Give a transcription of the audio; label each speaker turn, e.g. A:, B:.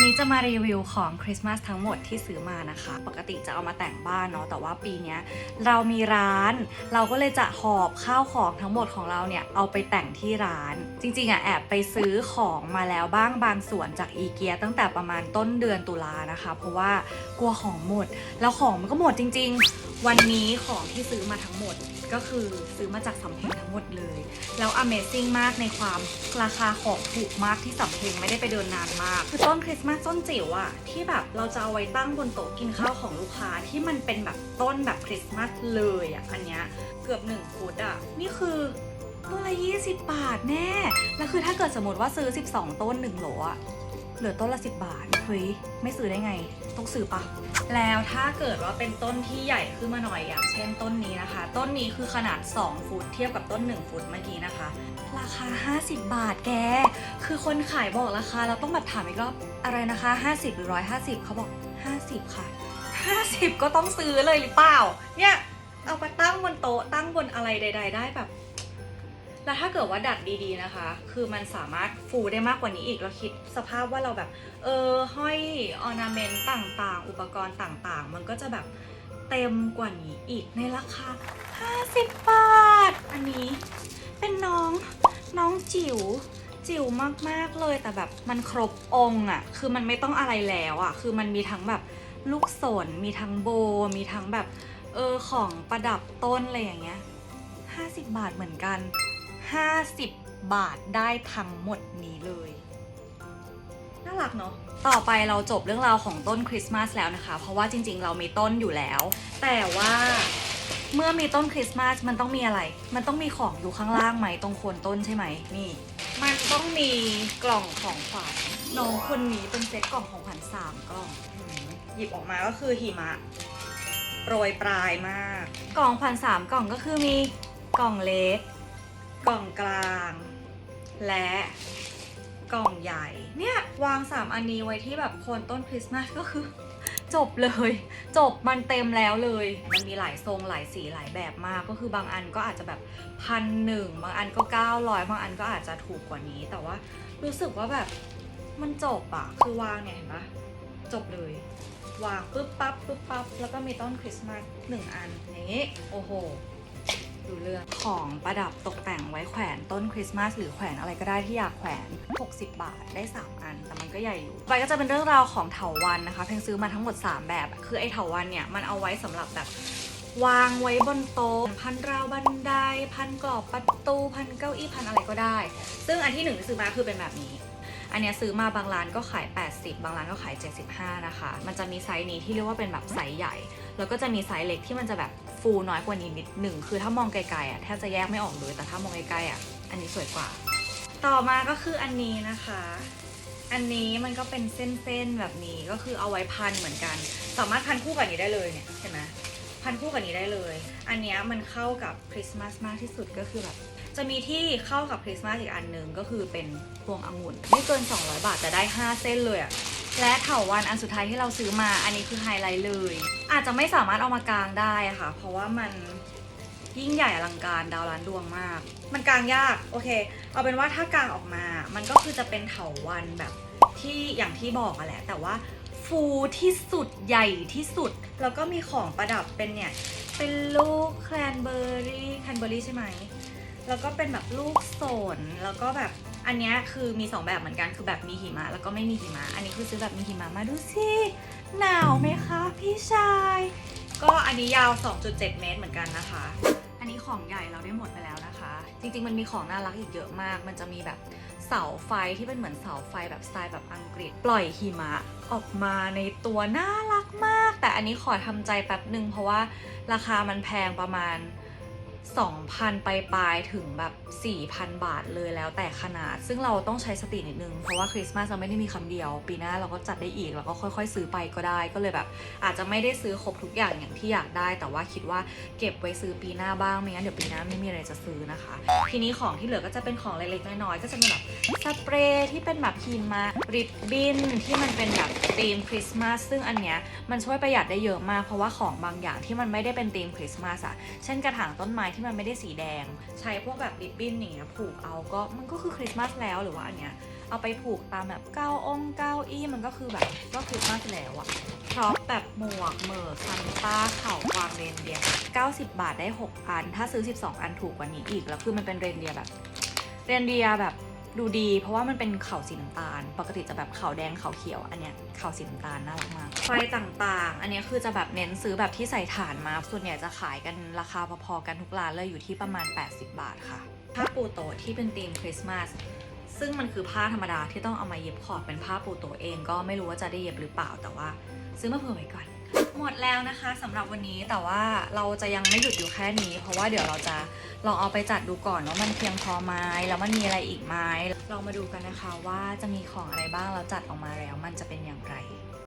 A: วันนี้จะมารีวิวของคริสต์มาสทั้งหมดที่ซื้อมานะคะ ปกติจะเอามาแต่งบ้านเนาะแต่ว่าปีนี้เรามีร้าน เราก็เลยจะหอบข้าวของทั้งหมดของเราเนี่ยเอาไปแต่งที่ร้าน จริงๆอะแอบไปซื้อของมาแล้วบ้างบางส่วนจากอีเกียตั้งแต่ประมาณต้นเดือนตุลานะคะ เพราะว่ากลัวของหมด แล้วของมันก็หมดจริง ๆ วันนี้ของที่ซื้อมาทั้งหมดก็คือซื้อมาจากสำเพ็งทั้งหมดเลย แล้ว Amazing มากในความราคาของถูกมากที่สำเพ็งไม่ได้ไปเดินนานมาก คือต้นคริสต์มากต้นจิ๋วอะที่แบบเราจะเอาไว้ตั้งบนโต๊ะกินข้าวของลูกค้าที่มันเป็นแบบต้นแบบคริสต์มาสเลยอะอันเนี้ยเกือบ1ฟุตอะนี่คือต้นละ20บาทแน่ แล้วคือถ้าเกิดสมมติว่าซื้อ 12 ต้น1โหลอะ เหลือต้นละ 10 บาท เฮ้ย ไม่ซื้อได้ไง ต้องซื้อปะ แล้วถ้าเกิดว่าเป็นต้นที่ใหญ่ขึ้นมาหน่อยอย่างเช่นต้นนี้นะคะ ต้นนี้คือขนาด 2 ฟุตเทียบกับต้น 1 ฟุตเมื่อกี้นะคะ ราคา 50 บาทแก คือคนขายบอกราคาเราต้องแบบถามอีกรอบอะไรนะคะ 50 หรือ 150เขาบอก 50 ค่ะ 50 ก็ต้องซื้อเลยหรือเปล่า เนี่ยเอาไปตั้งบนโต๊ะตั้งบนอะไรใด ๆ ได้แบบ แล้วถ้าเกิดว่าดัดดีๆนะคะ คือมันสามารถฟูได้มากกว่านี้อีก เราคิดสภาพว่าเราแบบ เออห้อยออนาเมนต์ต่างๆ อุปกรณ์ต่างๆ มันก็จะแบบเต็มกว่านี้อีกในราคา 50 บาท อันนี้เป็นน้องน้องจิ๋วจิ๋วมากๆเลยแต่แบบมันครบองค์อะคือมันไม่ต้องอะไรแล้วอะคือมันมีทั้งแบบลูกสน มีทั้งโบ มีทั้งแบบเออของประดับต้นอะไรอย่างเงี้ย50 บาทเหมือนกัน 50 บาทได้ทั้งหมดนี้เลย น่ารักเนาะต่อไปเราจบเรื่องราวของต้นคริสต์มาสแล้วนะคะ เพราะว่าจริงๆ เรามีต้นอยู่แล้ว แต่ว่าเมื่อมีต้นคริสต์มาสมันต้องมีอะไร มันต้องมีของอยู่ข้างล่างไหมตรงโคนต้นใช่ไหมนี่ มันต้องมีกล่องของขวัญน้องคนนี้เป็นเซ็ตกล่องของขวัญสามกล่องอืมหยิบออกมาก็คือหิมะโปรยปลายมาก กล่องขวัญสามกล่องก็คือมีกล่องเล็ก กล่องกลาง และกล่องใหญ่ เนี่ยวาง 3 อันนี้ไว้ที่แบบโคนต้นคริสต์มาสก็คือ จบเลย จบมันเต็มแล้วเลย มันมีหลายทรงหลายสีหลายแบบมากก็คือบางอันก็อาจจะแบบพันหนึ่งบางอันก็900บางอันก็อาจจะถูกกว่านี้ แต่ว่ารู้สึกว่าแบบมันจบอะคือวางเนี่ยเห็นปะจบเลยวางปึ๊บปั๊บปึ๊บปั๊บแล้วก็มีต้นคริสต์มาสหนึ่งอันอย่างนี้โอ้โห ดูเรื่องของประดับตกแต่งไว้แขวนต้นคริสต์มาสหรือแขวนอะไรก็ได้ที่อยากแขวน 60 บาทได้ 3 อัน แต่มันก็ใหญ่อยู่ไปก็จะเป็นเรื่องราวของเถาวันนะคะ เพลงซื้อมาทั้งหมด 3 แบบ คือไอ้เถาวันเนี่ยมันเอาไว้สำหรับแบบวางไว้บนโต๊ะพันราวบันได พันกรอบประตูพันเก้าอี้พันอะไรก็ได้ ซึ่งอันที่หนึ่งที่ซื้อมาคือเป็นแบบนี้ อันนี้ซื้อมาบางร้านก็ขาย 80 บางร้านก็ขาย 75 นะคะ มันจะมีไซส์นี้ที่เรียกว่าเป็นแบบไซส์ใหญ่ แล้วก็จะมีไซส์เล็กที่มันจะแบบ ฟูน้อยกว่านี้นิดหนึ่งคือถ้ามองไกลๆอะแทบจะแยกไม่ออกเลย แต่ถ้ามองใกล้ๆอะอันนี้สวยกว่า ต่อมาก็คืออันนี้นะคะ อันนี้มันก็เป็นเส้นๆแบบนี้ก็คือเอาไว้พันเหมือนกัน สามารถพันคู่กับนี้ได้เลยเนี่ยเห็นไหมพันคู่กับนี้ได้เลย อันนี้มันเข้ากับคริสต์มาสมากที่สุดก็คือแบบจะมีที่เข้ากับคริสต์มาสอีกอันหนึ่งก็คือเป็นพวงองุ่นไม่เกิน 200 บาทแต่ได้ 5 เส้นเลยอะ และเถาวันอันสุดท้ายที่เราซื้อมา อันนี้คือไฮไลท์เลย อาจจะไม่สามารถเอามากางได้ะค่ะ เพราะว่ามันยิ่งใหญ่อลังการดาวล้านดวงมาก มันกางยากโอเค เอาเป็นว่าถ้ากางออกมา มันก็คือจะเป็นเถาวันแบบที่อย่างที่บอกอะแหละ แต่ว่าฟูที่สุดใหญ่ที่สุด แล้วก็มีของประดับเป็นเนี่ย เป็นลูกแคลนเบอร์รี่แคลนเบอร์รี่ใช่ไหม แล้วก็เป็นแบบลูกโสนแล้วก็แบบ อันนี้คือมี 2 แบบเหมือนกันคือแบบมีหิมะแล้วก็ไม่มีหิมะ อันนี้คือซื้อแบบมีหิมะมาดูสิหนาวไหมคะพี่ชาย ก็อันนี้ยาว 2.7 เมตรเหมือนกันนะคะ อันนี้ของใหญ่เราได้หมดไปแล้วนะคะ จริง ๆ มันมีของน่ารักอีกเยอะมาก มันจะมีแบบเสาไฟที่เป็นเหมือนเสาไฟแบบสไตล์แบบอังกฤษ ปล่อยหิมะออกมาในตัวน่ารักมาก แต่อันนี้ขอทำใจแป๊บหนึ่งเพราะว่าราคามันแพงประมาณ 2,000 ไปปลายถึงแบบ 4,000 บาทเลยแล้วแต่ขนาด ซึ่งเราต้องใช้สตินิดนึง เพราะว่าคริสต์มาสเราไม่ได้มีคำเดียว ปีหน้าเราก็จัดได้อีก แล้วก็ค่อยๆ ซื้อไปก็ได้ ก็เลยแบบ อาจจะไม่ได้ซื้อครบทุกอย่างอย่างที่อยากได้ แต่ว่าคิดว่าเก็บไว้ซื้อปีหน้าบ้าง ไม่งั้นเดี๋ยวปีหน้าไม่มีอะไรจะซื้อนะคะ ทีนี้ของที่เหลือก็จะเป็นของเล็กๆ น้อยๆ ก็จะมีแบบสเปรย์ที่เป็นแบบหิมะริบบิ้นที่มันเป็นแบบธีมคริสต์มาส ซึ่งอันเนี้ยมันช่วยประหยัดได้เยอะมาก เพราะว่าของบางอย่างที่มันไม่ได้เป็นธีมคริสต์มาสอะเช่นกระถางต้นไม้ที่มันไม่ได้สีแดง ใช้พวกแบบริบบิ้นอย่างเงี้ยผูกเอาก็มันก็คือคริสต์มาสแล้วหรือว่าอันเนี้ยเอาไปผูกตามแบบเก้าองค์เก้าอี้มันก็คือแบบก็คริสต์มาสแล้วอะพร็อพแบบหมวกเมอร์ซันต้าเข่ากวางเรนเดียร์90 บาทได้ 6 อัน ถ้าซื้อ 12 อันถูกกว่านี้อีก แล้วคือมันเป็นเรนเดียร์แบบ เรนเดียร์แบบ ดูดี เพราะว่ามันเป็นเข่าสีน้ำตาล ปกติจะแบบข่าแดงข่าเขียว อันเนี้ยข่าสีน้ำตาลน่ารักมากไฟต่างๆ อันเนี้ยคือจะแบบเน้นซื้อแบบที่ใส่ถ่านมา ส่วนใหญ่จะขายกันราคาพอๆกันทุกร้านเลยอยู่ที่ประมาณ 80 บาทค่ะผ้าปูโตที่เป็นธีมคริสต์มาสซึ่งมันคือผ้าธรรมดาที่ต้องเอามาเย็บขอบเป็นผ้าปูโตเอง ก็ไม่รู้ว่าจะได้เย็บหรือเปล่าแต่ว่า ซื้อมาเผื่อไว้ก่อน หมดแล้วนะคะสำหรับวันนี้แต่ว่าเราจะยังไม่หยุดอยู่แค่นี้ เพราะว่าเดี๋ยวเราจะลองเอาไปจัดดูก่อนว่ามันเพียงพอไหมแล้วมันมีอะไรอีกไหมลองมาดูกันนะคะว่าจะมีของอะไรบ้างแล้วจัดออกมาแล้ว มันจะเป็นอย่างไร